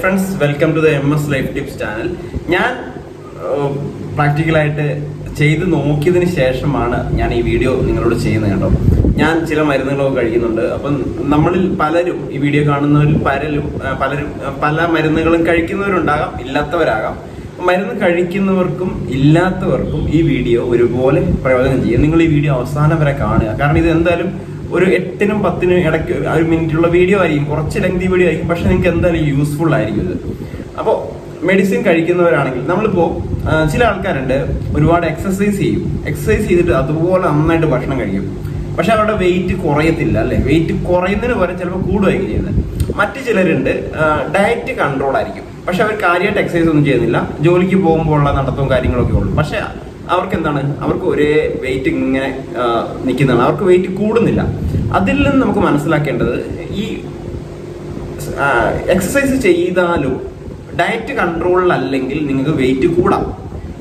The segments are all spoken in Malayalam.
Friends welcome to the M S life tips channel ഞാൻ പ്രാക്ടിക്കലായിട്ട് ചെയ്ത് നോക്കിയതിന് ശേഷമാണ് ഞാൻ ഈ വീഡിയോ നിങ്ങളോട് ചെയ്യുന്നത് കേട്ടോ. ഞാൻ ചില മരുന്നുകളൊക്കെ കഴിക്കുന്നുണ്ട്. അപ്പം നമ്മളിൽ പലരും ഈ വീഡിയോ കാണുന്നവരിൽ പലരും പലരും പല മരുന്നുകളും കഴിക്കുന്നവരുണ്ടാകാം ഇല്ലാത്തവരാകാം. മരുന്ന് കഴിക്കുന്നവർക്കും ഇല്ലാത്തവർക്കും ഈ വീഡിയോ ഒരുപോലെ പ്രയോജനം ചെയ്യും. നിങ്ങൾ ഈ വീഡിയോ അവസാനം വരെ കാണുക. കാരണം ഇത് എന്തായാലും ഒരു എട്ടിനും പത്തിനും ഇടയ്ക്ക് ഒരു മിനിറ്റുള്ള വീഡിയോ ആയിരിക്കും കുറച്ച് ലെങ്തി വീഡിയോ ആയിരിക്കും പക്ഷെ നിങ്ങൾക്ക് എന്തായാലും യൂസ്ഫുൾ ആയിരിക്കും ഇത്? അപ്പോൾ മെഡിസിൻ കഴിക്കുന്നവരാണെങ്കിൽ നമ്മളിപ്പോൾ ചില ആൾക്കാരുണ്ട് ഒരുപാട് എക്സസൈസ് ചെയ്യും. എക്സസൈസ് ചെയ്തിട്ട് അതുപോലെ നന്നായിട്ട് ഭക്ഷണം കഴിക്കും. പക്ഷെ അവരുടെ വെയിറ്റ് കുറയത്തില്ല അല്ലെ? വെയിറ്റ് കുറയുന്നതിന് പകരം ചിലപ്പോൾ കൂടുകയും ചെയ്യുന്നത്. മറ്റു ചിലരുണ്ട് ഡയറ്റ് കൺട്രോൾ ആയിരിക്കും. പക്ഷെ അവർ കാര്യമായിട്ട് എക്സസൈസ് ഒന്നും ചെയ്യുന്നില്ല. ജോലിക്ക് പോകുമ്പോൾ ഉള്ള നടത്തവും കാര്യങ്ങളൊക്കെ ഉള്ളൂ. പക്ഷെ അവർക്ക് എന്താണ് അവർക്ക് ഒരേ വെയിറ്റ് ഇങ്ങനെ നിൽക്കുന്നതാണ്. അവർക്ക് വെയിറ്റ് കൂടുന്നില്ല. അതിൽ നിന്ന് നമുക്ക് മനസ്സിലാക്കേണ്ടത് ഈ എക്സസൈസ് ചെയ്താലും ഡയറ്റ് കൺട്രോളിൽ അല്ലെങ്കിൽ നിങ്ങൾക്ക് വെയിറ്റ് കൂടാം.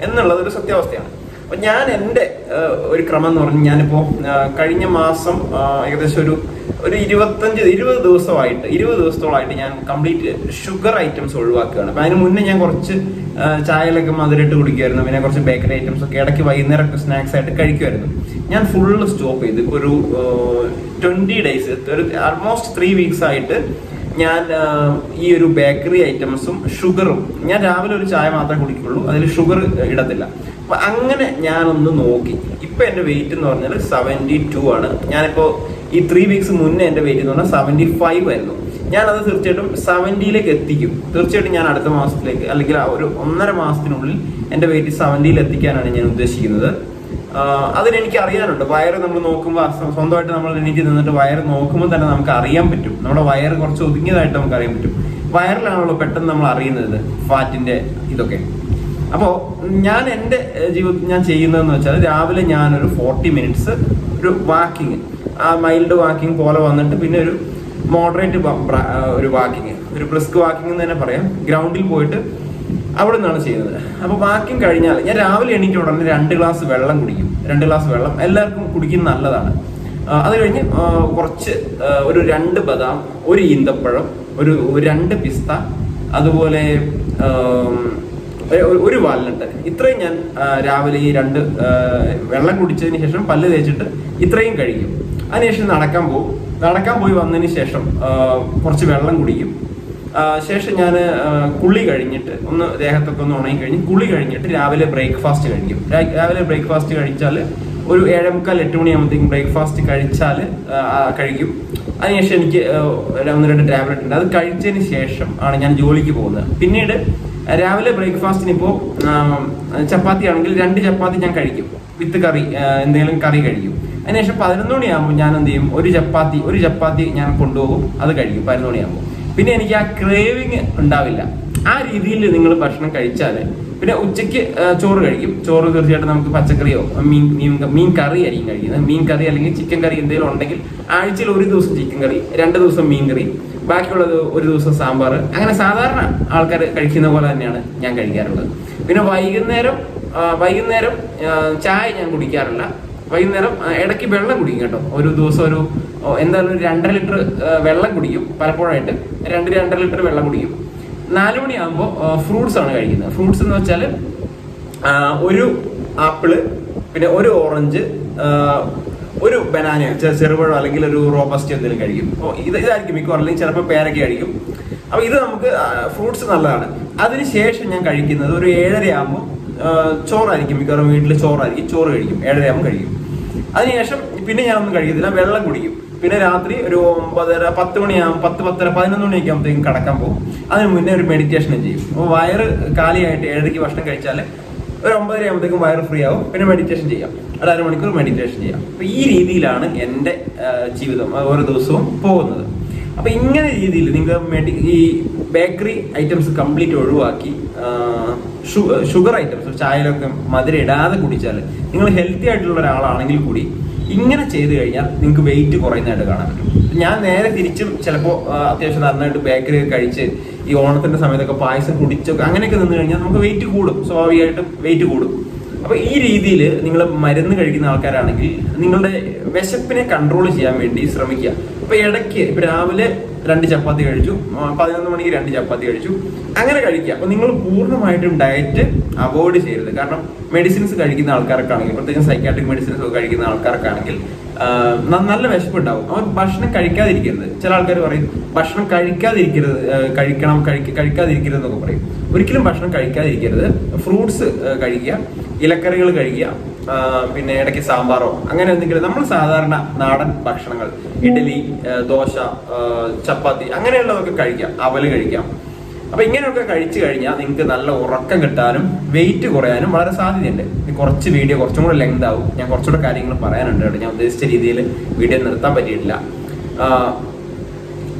എന്നുള്ളത് ഒരു സത്യാവസ്ഥയാണ്. ഞാൻ എന്റെ ഒരു ക്രമം എന്ന് പറഞ്ഞാൽ ഞാനിപ്പോൾ കഴിഞ്ഞ മാസം ഏകദേശം ഒരു ഒരു ഇരുപത്തഞ്ച് ഇരുപത് ദിവസമായിട്ട് ഇരുപത് ദിവസത്തോളമായിട്ട് ഞാൻ കംപ്ലീറ്റ് ഷുഗർ ഐറ്റംസ് ഒഴിവാക്കുകയാണ്. അപ്പൊ അതിന് മുന്നേ ഞാൻ കുറച്ച് ചായയിലൊക്കെ മധുരമായിട്ട് കുടിക്കുമായിരുന്നു. പിന്നെ കുറച്ച് ബേക്കറി ഐറ്റംസ് ഒക്കെ ഇടയ്ക്ക് വൈകുന്നേരമൊക്കെ സ്നാക്സ് ആയിട്ട് കഴിക്കുമായിരുന്നു. ഞാൻ ഫുള്ള് സ്റ്റോപ്പ് ചെയ്ത് ഇപ്പോൾ ഒരു ട്വന്റി ഡേയ്സ് ഒരു ആൾമോസ്റ്റ് ത്രീ വീക്സ് ആയിട്ട് ഞാൻ ഈ ഒരു ബേക്കറി ഐറ്റംസും ഷുഗറും ഞാൻ രാവിലെ ഒരു ചായ മാത്രമേ കുടിക്കുള്ളൂ. അതിൽ ഷുഗർ ഇടത്തില്ല. അപ്പൊ അങ്ങനെ ഞാനൊന്ന് നോക്കി. ഇപ്പൊ എന്റെ വെയിറ്റ് എന്ന് പറഞ്ഞാൽ സെവന്റി ടു ആണ്. ഞാനിപ്പോ ഈ ത്രീ വീക്സ് മുന്നേ എന്റെ വെയിറ്റ് എന്ന് പറഞ്ഞാൽ സെവന്റി ഫൈവ് ആയിരുന്നു. ഞാനത് തീർച്ചയായിട്ടും സെവന്റിയിലേക്ക് എത്തിക്കും. തീർച്ചയായിട്ടും ഞാൻ അടുത്ത മാസത്തിലേക്ക് അല്ലെങ്കിൽ ഒരു ഒന്നര മാസത്തിനുള്ളിൽ എന്റെ വെയിറ്റ് സെവന്റിയിൽ എത്തിക്കാനാണ് ഞാൻ ഉദ്ദേശിക്കുന്നത്. അതിനെനിക്ക് അറിയാനുണ്ട്. വയറ് നമ്മൾ നോക്കുമ്പോൾ സ്വന്തമായിട്ട് നമ്മൾ എനിക്ക് നിന്നിട്ട് വയറ് നോക്കുമ്പോൾ തന്നെ നമുക്ക് അറിയാൻ പറ്റും. നമ്മുടെ വയറ് കുറച്ച് ഒതുങ്ങിയതായിട്ട് നമുക്ക് അറിയാൻ പറ്റും. വയറിലാണല്ലോ പെട്ടെന്ന് നമ്മൾ അറിയുന്നത് ഫാറ്റിന്റെ ഇതൊക്കെ. അപ്പോൾ ഞാൻ എന്റെ ജീവിതത്തിൽ ഞാൻ ചെയ്യുന്നതെന്ന് വെച്ചാൽ രാവിലെ ഞാനൊരു ഫോർട്ടി മിനിറ്റ്സ് ഒരു വാക്കിങ് ആ മൈൽഡ് വാക്കിംഗ് പോലെ വന്നിട്ട് പിന്നെ ഒരു മോഡറേറ്റ് ഒരു വാക്കിങ് ഒരു ബ്രിസ്ക് വാക്കിംഗ് എന്ന് തന്നെ പറയാം. ഗ്രൗണ്ടിൽ പോയിട്ട് അവിടെ നിന്നാണ് ചെയ്യുന്നത്. അപ്പോൾ വാക്കിംഗ് കഴിഞ്ഞാൽ ഞാൻ രാവിലെ എണീറ്റ ഉടനെ രണ്ട് ഗ്ലാസ് വെള്ളം കുടിക്കും. രണ്ട് ഗ്ലാസ് വെള്ളം എല്ലാവർക്കും കുടിക്കുന്നത് നല്ലതാണ്. അത് കഴിഞ്ഞ് കുറച്ച് ഒരു രണ്ട് ബദാം ഒരു ഈന്തപ്പഴം ഒരു രണ്ട് പിസ്ത അതുപോലെ ഒരു- വാലിനുണ്ട് ഇത്രയും ഞാൻ രാവിലെ ഈ രണ്ട് വെള്ളം കുടിച്ചതിന് ശേഷം പല്ല് തേച്ചിട്ട് ഇത്രയും കഴിക്കും അതിനുശേഷം നടക്കാൻ പോകും നടക്കാൻ പോയി വന്നതിന് ശേഷം കുറച്ച് വെള്ളം കുടിക്കും. ശേഷം ഞാൻ കുളി കഴിഞ്ഞിട്ട് ഒന്ന് ദേഹത്തൊക്കെ ഒന്ന് ഉണങ്ങി കഴിഞ്ഞ് കുളി കഴിഞ്ഞിട്ട് രാവിലെ ബ്രേക്ക്ഫാസ്റ്റ് കഴിക്കും. രാവിലെ ബ്രേക്ക്ഫാസ്റ്റ് കഴിച്ചാൽ ഒരു ഏഴേ മുക്കാൽ എട്ട് മണിയാകുമ്പോഴത്തേക്കും ബ്രേക്ക്ഫാസ്റ്റ് കഴിച്ചാൽ കഴിക്കും. അതിനുശേഷം എനിക്ക് ഒന്ന് രണ്ട് ടാബ്ലറ്റ് ഉണ്ട്. അത് കഴിച്ചതിന് ശേഷം ആണ് ഞാൻ ജോലിക്ക് പോകുന്നത്. പിന്നീട് രാവിലെ ബ്രേക്ക്ഫാസ്റ്റിന് ഇപ്പോൾ ചപ്പാത്തി ആണെങ്കിൽ രണ്ട് ചപ്പാത്തി ഞാൻ കഴിക്കും. വിത്ത് കറി എന്തെങ്കിലും കറി കഴിക്കും. അതിനുശേഷം പതിനൊന്ന് മണിയാകുമ്പോൾ ഞാൻ എന്ത് ചെയ്യും? ഒരു ചപ്പാത്തി ഒരു ചപ്പാത്തി ഞാൻ കൊണ്ടുപോകും. അത് കഴിക്കും. പതിനൊന്ന് മണിയാകുമ്പോൾ. പിന്നെ എനിക്ക് ആ ക്രേവിങ് ഉണ്ടാവില്ല. ആ രീതിയിൽ നിങ്ങൾ ഭക്ഷണം കഴിച്ചാൽ പിന്നെ ഉച്ചയ്ക്ക് ചോറ് കഴിക്കും. ചോറ് തീർച്ചയായിട്ടും നമുക്ക് പച്ചക്കറിയോ മീൻ മീൻ മീൻ കറി ആയിരിക്കും കഴിക്കുന്നത്. മീൻ കറി അല്ലെങ്കിൽ ചിക്കൻ കറി എന്തെങ്കിലും ഉണ്ടെങ്കിൽ ആഴ്ചയിൽ ഒരു ദിവസം ചിക്കൻ കറി രണ്ട് ദിവസം മീൻ കറി ബാക്കിയുള്ളത് ഒരു ദിവസം സാമ്പാർ. അങ്ങനെ സാധാരണ ആൾക്കാർ കഴിക്കുന്ന പോലെ തന്നെയാണ് ഞാൻ കഴിക്കാറുള്ളത്. പിന്നെ വൈകുന്നേരം വൈകുന്നേരം ചായ ഞാൻ കുടിക്കാറില്ല. വൈകുന്നേരം ഇടയ്ക്ക് വെള്ളം കുടിക്കും കേട്ടോ. ഒരു ദിവസം ഒരു എന്തായാലും ഒരു രണ്ടര ലിറ്റർ വെള്ളം കുടിക്കും പലപ്പോഴായിട്ട്. രണ്ട് രണ്ടര ലിറ്റർ വെള്ളം കുടിക്കും. നാല് മണിയാകുമ്പോൾ ഫ്രൂട്ട്സ് ആണ് കഴിക്കുന്നത്. ഫ്രൂട്ട്സ് എന്ന് വെച്ചാൽ ഒരു ആപ്പിൾ പിന്നെ ഒരു ഓറഞ്ച് ഒരു ബനാന ചെറുപഴം അല്ലെങ്കിൽ ഒരു റോബസ്റ്റ് എന്തെങ്കിലും കഴിക്കും. ഓ, ഇത് ഇതായിരിക്കും മിക്കവാറും. അല്ലെങ്കിൽ ചിലപ്പോൾ പേരക്ക കഴിക്കും. അപ്പോൾ ഇത് നമുക്ക് ഫ്രൂട്ട്സ് നല്ലതാണ്. അതിനുശേഷം ഞാൻ കഴിക്കുന്നത് ഒരു ഏഴര ആകുമ്പോൾ ചോറായിരിക്കും. മിക്കവാറും വീട്ടിൽ ചോറായിരിക്കും. ചോറ് കഴിക്കും. ഏഴര ആകുമ്പോൾ കഴിക്കും അതിനുശേഷം പിന്നെ ഞാൻ ഒന്നും കഴിക്കത്തില്ല. വെള്ളം കുടിക്കും. പിന്നെ രാത്രി ഒരു ഒമ്പതര പത്ത് മണിയാകും പത്ത് പത്തര പതിനൊന്ന് മണിയൊക്കെ ആകുമ്പോഴത്തേക്കും കടക്കാൻ പോകും. അതിന് മുന്നേ ഒരു മെഡിറ്റേഷനും ചെയ്യും. അപ്പോൾ വയറ് കാലിയായിട്ട് ഏഴരയ്ക്ക് ഭക്ഷണം കഴിച്ചാൽ ഒരു ഒമ്പതര ആകുമ്പോഴത്തേക്കും വയറ് ഫ്രീ ആവും. പിന്നെ മെഡിറ്റേഷൻ ചെയ്യാം. ഒരു അരമണിക്കൂർ മെഡിറ്റേഷൻ ചെയ്യാം. അപ്പോൾ ഈ രീതിയിലാണ് എന്റെ ജീവിതം ഓരോ ദിവസവും പോകുന്നത്. അപ്പൊ ഇങ്ങനെ രീതിയിൽ നിങ്ങൾ മെഡി ഈ ബേക്കറി ഐറ്റംസ് കംപ്ലീറ്റ് ഒഴിവാക്കി ഷുഗർ ഐറ്റംസ് ചായയിലൊക്കെ മധുരം ഇടാതെ കുടിച്ചാൽ നിങ്ങൾ ഹെൽത്തി ആയിട്ടുള്ള ഒരാളാണെങ്കിൽ കൂടി ഇങ്ങനെ ചെയ്ത് കഴിഞ്ഞാൽ നിങ്ങൾക്ക് വെയിറ്റ് കുറയുന്നതായിട്ട് കാണാൻ പറ്റും. ഞാൻ നേരെ തിരിച്ചും ചിലപ്പോൾ അത്യാവശ്യം നന്നായിട്ട് ബേക്കറി ഒക്കെ കഴിച്ച് ഈ ഓണത്തിന്റെ സമയത്തൊക്കെ പായസം കുടിച്ചൊക്കെ അങ്ങനെയൊക്കെ നിന്ന് കഴിഞ്ഞാൽ നമുക്ക് വെയിറ്റ് കൂടും. സ്വാഭാവികമായിട്ടും വെയിറ്റ് കൂടും. അപ്പൊ ഈ രീതിയിൽ നിങ്ങൾ മരുന്ന് കഴിക്കുന്ന ആൾക്കാരാണെങ്കിൽ നിങ്ങളുടെ വിശപ്പിനെ കൺട്രോൾ ചെയ്യാൻ വേണ്ടി ശ്രമിക്കുക. ഇപ്പൊ ഇടയ്ക്ക് രാവിലെ രണ്ട് ചപ്പാത്തി കഴിച്ചു. പതിനൊന്ന് മണിക്ക് രണ്ട് ചപ്പാത്തി കഴിച്ചു. അങ്ങനെ കഴിക്കുക. അപ്പൊ നിങ്ങൾ പൂർണമായിട്ടും ഡയറ്റ് അവോയ്ഡ് ചെയ്യരുത്. കാരണം മെഡിസിൻസ് കഴിക്കുന്ന ആൾക്കാർക്കാണെങ്കിൽ പ്രത്യേകിച്ച് സൈക്കാട്രിക് മെഡിസിൻസ് ഒക്കെ കഴിക്കുന്ന ആൾക്കാർക്കാണെങ്കിൽ നല്ല വിശപ്പ് നല്ല വിശപ്പുണ്ടാവും. അവർ ഭക്ഷണം കഴിക്കാതിരിക്കരുത്. ചില ആൾക്കാർ പറയും ഭക്ഷണം കഴിക്കാതിരിക്കരുത് കഴിക്കണം കഴിക്ക കഴിക്കാതിരിക്കരുത് എന്നൊക്കെ പറയും. ഒരിക്കലും ഭക്ഷണം കഴിക്കാതിരിക്കരുത്. ഫ്രൂട്ട്സ് കഴിക്കുക. ഇലക്കറികൾ കഴിക്കുക. പിന്നെ ഇടയ്ക്ക് സാമ്പാറോ അങ്ങനെ എന്തെങ്കിലും നമ്മൾ സാധാരണ നാടൻ ഭക്ഷണങ്ങൾ ഇഡലി ദോശ ചപ്പാത്തി അങ്ങനെയുള്ളതൊക്കെ കഴിക്കാം അവൽ കഴിക്കാം. അപ്പൊ ഇങ്ങനെയൊക്കെ കഴിച്ചു കഴിഞ്ഞാൽ നിങ്ങൾക്ക് നല്ല ഉറക്കം കിട്ടാനും വെയിറ്റ് കുറയാനും വളരെ സാധ്യതയുണ്ട്. കുറച്ച് വീഡിയോ കുറച്ചും കൂടെ ലെങ്ത് ആവും. ഞാൻ കുറച്ചുകൂടെ കാര്യങ്ങൾ പറയാനുണ്ട് ഞാൻ ഉദ്ദേശിച്ച രീതിയിൽ വീഡിയോ നിർത്താൻ പറ്റിയിട്ടില്ല.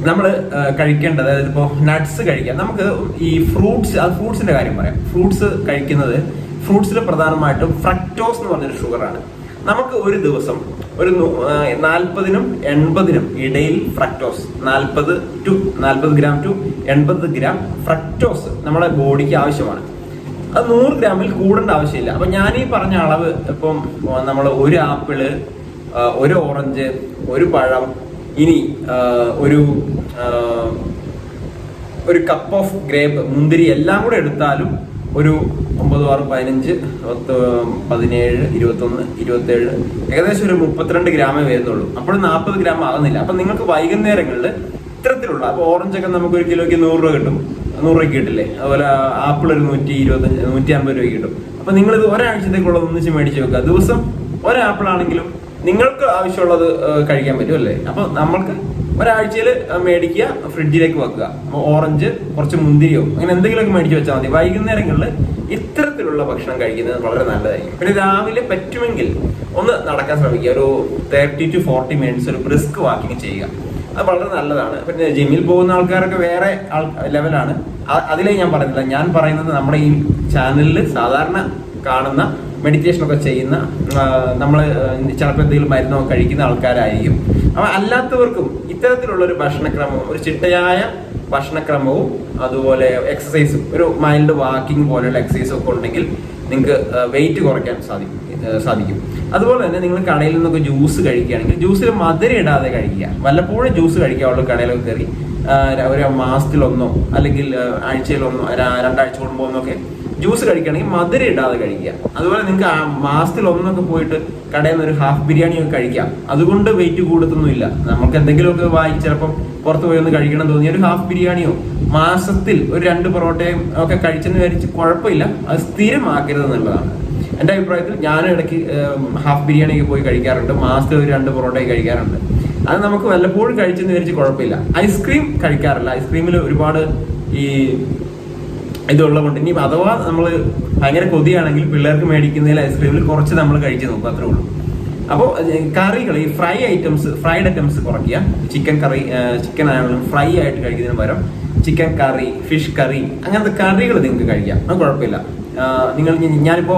നമ്മൾ കഴിക്കേണ്ടത് അതായത് ഇപ്പോൾ നട്ട്സ് കഴിക്കാം. നമുക്ക് ഈ ഫ്രൂട്ട്സ് അത് ഫ്രൂട്ട്സിന്റെ കാര്യം പറയാം. ഫ്രൂട്ട്സ് കഴിക്കുന്നത് ഫ്രൂട്ട്സിൽ പ്രധാനമായിട്ടും ഫ്രക്ടോസ് എന്ന് പറഞ്ഞൊരു ഷുഗറാണ് നമുക്ക് ഒരു ദിവസം ഒരു നാൽപ്പതിനും എൺപതിനും ഇടയിൽ ഫ്രക്ടോസ് നാൽപ്പത് ടു നാൽപ്പത് ഗ്രാം ടു എൺപത് ഗ്രാം ഫ്രക്ടോസ് നമ്മുടെ ബോഡിക്ക് ആവശ്യമാണ്. അത് നൂറ് ഗ്രാമിൽ കൂടേണ്ട ആവശ്യമില്ല. അപ്പൊ ഞാൻ ഈ പറഞ്ഞ അളവ് ഇപ്പം നമ്മൾ ഒരു ആപ്പിൾ ഒരു ഓറഞ്ച് ഒരു പഴം ഇനി ഒരു ഒരു കപ്പ് ഓഫ് ഗ്രേപ്പ് മുന്തിരി എല്ലാം കൂടെ എടുത്താലും ഒരു ഒമ്പത് ആറ് പതിനഞ്ച് പത്ത് പതിനേഴ് ഇരുപത്തൊന്ന് ഇരുപത്തേഴ് ഏകദേശം ഒരു മുപ്പത്തിരണ്ട് ഗ്രാമേ വരുന്നുള്ളൂ. അപ്പോഴും നാൽപ്പത് ഗ്രാം ആകുന്നില്ല അപ്പൊ നിങ്ങൾക്ക് വൈകുന്നേരങ്ങളിൽ ഇത്തരത്തിലുള്ള അപ്പോൾ ഓറഞ്ച് ഒക്കെ നമുക്ക് ഒരു കിലോയ്ക്ക് നൂറ് രൂപ കിട്ടും. നൂറ് രൂപയ്ക്ക് കിട്ടില്ലേ? അതുപോലെ ആപ്പിൾ ഒരു നൂറ്റി ഇരുപത്തഞ്ച് നൂറ്റി അമ്പത് രൂപയ്ക്ക് കിട്ടും. അപ്പൊ നിങ്ങൾ ഇത് ഒരാഴ്ചത്തേക്കുള്ളത് ഒന്നിച്ച് മേടിച്ച് വെക്കുക. ദിവസം ഒരാപ്പിൾ ആണെങ്കിലും നിങ്ങൾക്ക് ആവശ്യമുള്ളത് കഴിക്കാൻ പറ്റും അല്ലേ? അപ്പൊ നമ്മൾക്ക് ഒരാഴ്ചയിൽ മേടിക്കുക ഫ്രിഡ്ജിലേക്ക് വെക്കുക. ഓറഞ്ച് കുറച്ച് മുന്തിരിയോ അങ്ങനെ എന്തെങ്കിലുമൊക്കെ മേടിച്ച് വെച്ചാൽ മതി. വൈകുന്നേരങ്ങളിൽ ഇത്തരത്തിലുള്ള ഭക്ഷണം കഴിക്കുന്നത് വളരെ നല്ലതായിരിക്കും. പിന്നെ രാവിലെ പറ്റുമെങ്കിൽ ഒന്ന് നടക്കാൻ ശ്രമിക്കുക. ഒരു തേർട്ടി ടു ഫോർട്ടി മിനിറ്റ്സ് ഒരു ബ്രിസ്ക് വാക്കിങ് ചെയ്യുക. അത് വളരെ നല്ലതാണ്. പിന്നെ ജിമ്മിൽ പോകുന്ന ആൾക്കാരൊക്കെ വേറെ ലെവലാണ് അതിലേ ഞാൻ പറയുന്നില്ല ഞാൻ പറയുന്നത് നമ്മുടെ ഈ ചാനലിൽ സാധാരണ കാണുന്ന മെഡിറ്റേഷൻ ഒക്കെ ചെയ്യുന്ന നമ്മൾ ചിലപ്പോൾ എന്തെങ്കിലും മരുന്നോ കഴിക്കുന്ന ആൾക്കാരായിരിക്കും. അപ്പൊ അല്ലാത്തവർക്കും ഇത്തരത്തിലുള്ള ഒരു ഭക്ഷണക്രമം ഒരു ചിട്ടയായ ഭക്ഷണക്രമവും അതുപോലെ എക്സസൈസും ഒരു മൈൽഡ് വാക്കിംഗ് പോലെയുള്ള എക്സസൈസും ഒക്കെ ഉണ്ടെങ്കിൽ നിങ്ങൾക്ക് വെയിറ്റ് കുറയ്ക്കാൻ സാധിക്കും സാധിക്കും. അതുപോലെ തന്നെ നിങ്ങൾ കടയിൽ നിന്നൊക്കെ ജ്യൂസ് കഴിക്കുകയാണെങ്കിൽ ജ്യൂസിൽ മധുരം ഇടാതെ കഴിക്കുക. വല്ലപ്പോഴും ജ്യൂസ് കഴിക്കാവുള്ള കടയിലൊക്കെ കയറി ഒരു മാസത്തിലൊന്നോ അല്ലെങ്കിൽ ആഴ്ചയിലൊന്നോ രണ്ടാഴ്ച കൂടുമ്പോൾ ഒന്നൊക്കെ ജ്യൂസ് കഴിക്കുകയാണെങ്കിൽ മധുരം ഇടാതെ കഴിക്കുക. അതുപോലെ നിങ്ങൾക്ക് മാസത്തിൽ ഒന്നൊക്കെ പോയിട്ട് കടയിൽ നിന്ന് ഒരു ഹാഫ് ബിരിയാണി ഒക്കെ കഴിക്കാം. അതുകൊണ്ട് വെയിറ്റ് കൂടത്തൊന്നുമില്ല നമുക്ക് എന്തെങ്കിലുമൊക്കെ വായി ചിലപ്പം പുറത്ത് പോയി ഒന്ന് കഴിക്കണം തോന്നിയ ഒരു ഹാഫ് ബിരിയാണിയോ മാസത്തിൽ ഒരു രണ്ട് പൊറോട്ടയും ഒക്കെ കഴിച്ചെന്ന് വിചാരിച്ച് കുഴപ്പമില്ല. അത് സ്ഥിരമാക്കരുത് എന്നുള്ളതാണ്. എന്റെ അഭിപ്രായത്തിൽ ഞാൻ ഇടയ്ക്ക് ഹാഫ് ബിരിയാണി ഒക്കെ പോയി കഴിക്കാറുണ്ട്. മാസത്തിൽ ഒരു രണ്ട് പൊറോട്ടയൊക്കെ കഴിക്കാറുണ്ട്. അത് നമുക്ക് വല്ലപ്പോഴും കഴിച്ചെന്ന് വിചാരിച്ച് കുഴപ്പമില്ല. ഐസ്ക്രീം കഴിക്കാറില്ല. ഐസ്ക്രീമിൽ ഒരുപാട് ഈ ഇതുള്ളത് കൊണ്ട് ഇനി അഥവാ നമ്മൾ ഭയങ്കര കൊതിയാണെങ്കിൽ പിള്ളേർക്ക് മേടിക്കുന്നതിൽ ഐസ്ക്രീമിൽ കുറച്ച് നമ്മൾ കഴിച്ച് നോക്കും അത്രേ ഉള്ളൂ. അപ്പോൾ കറികൾ ഈ ഫ്രൈ ഐറ്റംസ് ഫ്രൈഡ് ഐറ്റംസ് കുറയ്ക്കുക. ചിക്കൻ കറി ചിക്കൻ ആണെങ്കിലും ഫ്രൈ ആയിട്ട് കഴിക്കുന്നതിന് പകരം ചിക്കൻ കറി ഫിഷ് കറി അങ്ങനത്തെ കറികൾ നിങ്ങൾക്ക് കഴിക്കാം. അത് കുഴപ്പമില്ല. നിങ്ങൾ ഞാനിപ്പോൾ ഞാനിപ്പോ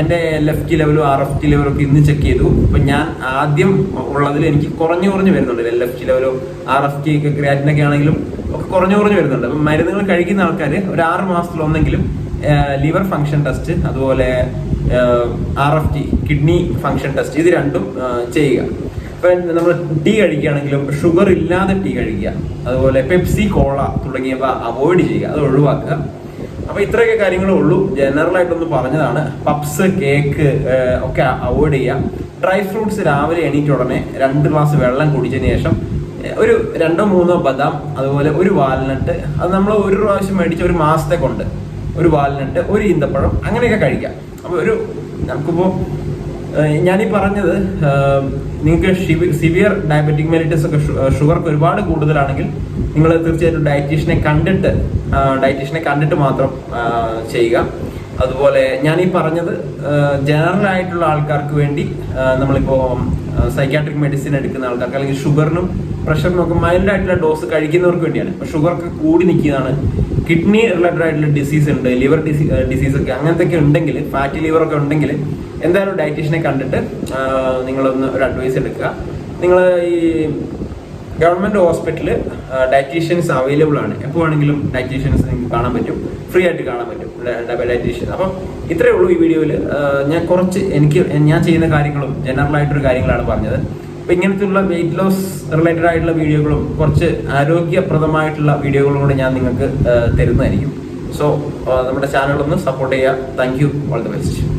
എന്റെ ലെഫ്റ്റ് ലെവലും ആർ എഫ് ടി ലെവലും ഒക്കെ ഇന്ന് ചെക്ക് ചെയ്തു. അപ്പം ഞാൻ ആദ്യം ഉള്ളതിൽ എനിക്ക് കുറഞ്ഞു കുറഞ്ഞു വരുന്നുണ്ട്. ലെഫ്റ്റ് ലെവലും ആർ എഫ് ടി ഒക്കെ ക്രിയാറ്റിനൊക്കെ ആണെങ്കിലും ഒക്കെ കുറഞ്ഞു കുറഞ്ഞു വരുന്നുണ്ട്. അപ്പം മരുന്നുകൾ കഴിക്കുന്ന ആൾക്കാർ ഒരു ആറ് മാസത്തിൽ ഒന്നെങ്കിലും ലിവർ ഫംഗ്ഷൻ ടെസ്റ്റ് അതുപോലെ R F T kidney function test ഇത് രണ്ടും ചെയ്യുക. ഇപ്പം നമ്മൾ ടീ കഴിക്കുകയാണെങ്കിലും ഷുഗർ ഇല്ലാതെ ടീ കഴിക്കുക. അതുപോലെ പെപ്സി കോള തുടങ്ങിയവ അവോയ്ഡ് ചെയ്യുക. അത് ഒഴിവാക്കുക. അപ്പോൾ ഇത്രയൊക്കെ കാര്യങ്ങളേ ഉള്ളൂ. ജനറലായിട്ടൊന്ന് പറഞ്ഞതാണ്. പപ്സ് കേക്ക് ഒക്കെ അവോയ്ഡ് ചെയ്യുക. ഡ്രൈ ഫ്രൂട്ട്സ് രാവിലെ എണീറ്റ ഉടനെ രണ്ട് ഗ്ലാസ് വെള്ളം കുടിച്ചതിന് ശേഷം ഒരു രണ്ടോ മൂന്നോ ബദാം അതുപോലെ ഒരു വാൽനട്ട് അത് നമ്മൾ ഒരു പ്രാവശ്യം മേടിച്ച ഒരു മാസത്തെ കൊണ്ട് ഒരു വാൽനട്ട് ഒരു ഈന്തപ്പഴം അങ്ങനെയൊക്കെ കഴിക്കാം. അപ്പൊ ഒരു നമുക്കിപ്പോ ഞാനീ പറഞ്ഞത് നിങ്ങൾക്ക് സിവിയർ ഡയബറ്റിക് മെലിറ്റസ് ഒക്കെ ഷുഗർക്ക് ഒരുപാട് കൂടുതലാണെങ്കിൽ നിങ്ങൾ തീർച്ചയായിട്ടും ഡയറ്റീഷ്യനെ കണ്ടിട്ട് ഡയറ്റീഷ്യനെ കണ്ടിട്ട് മാത്രം ചെയ്യുക. അതുപോലെ ഞാനീ പറഞ്ഞത് ജനറൽ ആയിട്ടുള്ള ആൾക്കാർക്ക് വേണ്ടി നമ്മളിപ്പോ സൈക്കാട്രിക് മെഡിസിൻ എടുക്കുന്ന ആൾക്കാർക്ക് അല്ലെങ്കിൽ ഷുഗറിനും പ്രഷറിനും ഒക്കെ മൈൽഡ് ആയിട്ടുള്ള ഡോസ് കഴിക്കുന്നവർക്ക് വേണ്ടിയാണ്. ഇപ്പൊ ഷുഗർക്ക് കൂടി നിൽക്കുന്നതാണ്. കിഡ്നി റിലേറ്റഡ് ആയിട്ടുള്ള ഡിസീസ് ഉണ്ട് ലിവർ ഡിസീസ് ഒക്കെ അങ്ങനത്തെ ഉണ്ടെങ്കിൽ ഫാറ്റി ലിവർ ഒക്കെ ഉണ്ടെങ്കിൽ എന്തായാലും ഡയറ്റീഷനെ കണ്ടിട്ട് നിങ്ങളൊന്ന് ഒരു അഡ്വൈസ് എടുക്കുക. നിങ്ങൾ ഈ ഗവൺമെന്റ് ഹോസ്പിറ്റലിൽ ഡയറ്റീഷ്യൻസ് അവൈലബിൾ ആണ്. എപ്പോൾ വേണമെങ്കിലും ഡയറ്റീഷ്യൻസ് നിങ്ങൾക്ക് കാണാൻ പറ്റും. ഫ്രീ ആയിട്ട് കാണാൻ പറ്റും. ഡയറ്റീഷ്യൻ. അപ്പം ഇത്രയേ ഉള്ളൂ ഈ വീഡിയോയിൽ ഞാൻ കുറച്ച് എനിക്ക് ഞാൻ ചെയ്യുന്ന കാര്യങ്ങളും ജനറൽ ആയിട്ടൊരു കാര്യങ്ങളാണ് പറഞ്ഞത്. അപ്പോൾ ഇങ്ങനത്തെയുള്ള വെയിറ്റ് ലോസ് റിലേറ്റഡ് ആയിട്ടുള്ള വീഡിയോകളും കുറച്ച് ആരോഗ്യപ്രദമായിട്ടുള്ള വീഡിയോകളും കൂടെ ഞാൻ നിങ്ങൾക്ക് തരുന്നതായിരിക്കും. സോ നമ്മുടെ ചാനലൊന്ന് സപ്പോർട്ട് ചെയ്യുക. Thank you all the best